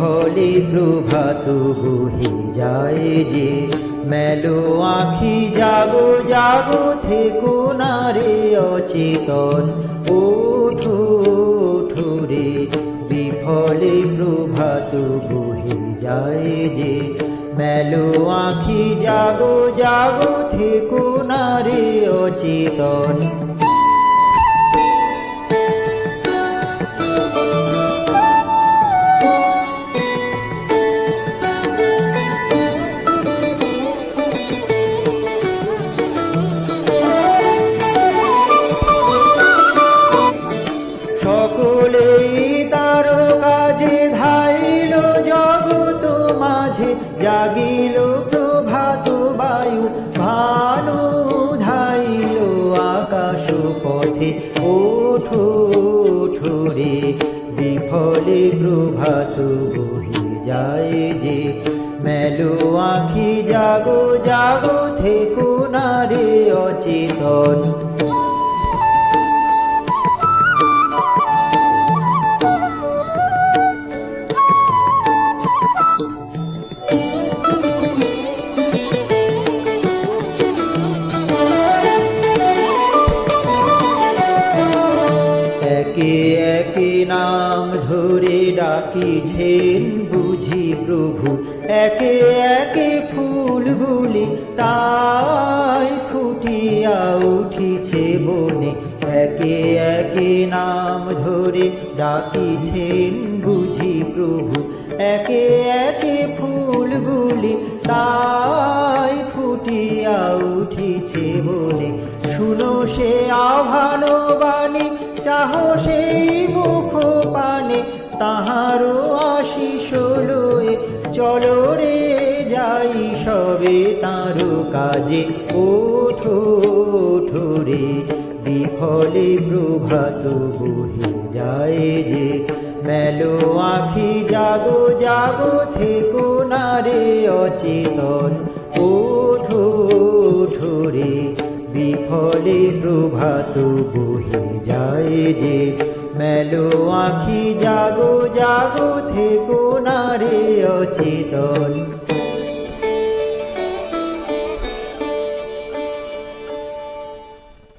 বিফলে প্রভাত বহে যায় যে। মেলো আখি, জাগো জাগো, থেকো না রে অচেতন। ওঠো ওঠো রে, বিফলে প্রভাত বহে যায় যে। মেলো আখি, জাগো জাগো, থেকো না রে অচেতন। জাগিল প্রভাত বায়ু, ভানু ধাইল আকাশ পথে, ওঠো ওঠো রে। বিফলে প্রভাত বহি যায় যে, মেলো আখি, জাগো জাগো থেকো না রে অচেতন। একে নাম ধরে ডাকিছেন বুঝি প্রভু। একে একে ফুলগুলি তাই ফুটিয়া উঠিছে বনে। একে একে নাম ধরে ডাকিছেন বুঝি প্রভু। একে একে ফুলগুলি তাই ফুটিয়া উঠিছে বনে। শুনো সে আহ্বান বাণী চাহ সেই মুখ পানে তাহারও আশিস লয়ে। চলো রে যাই সবে তার কাজে। ওঠো ওঠো রে, বিফলে প্রভাত বহে যায় যে। মেলো আখি, জাগো জাগো, থেকো না রে অচেতন। বিফলে প্রভাত বহে যায় যে। মেলো আখি জাগো জাগো থেকো না রে অচেতন।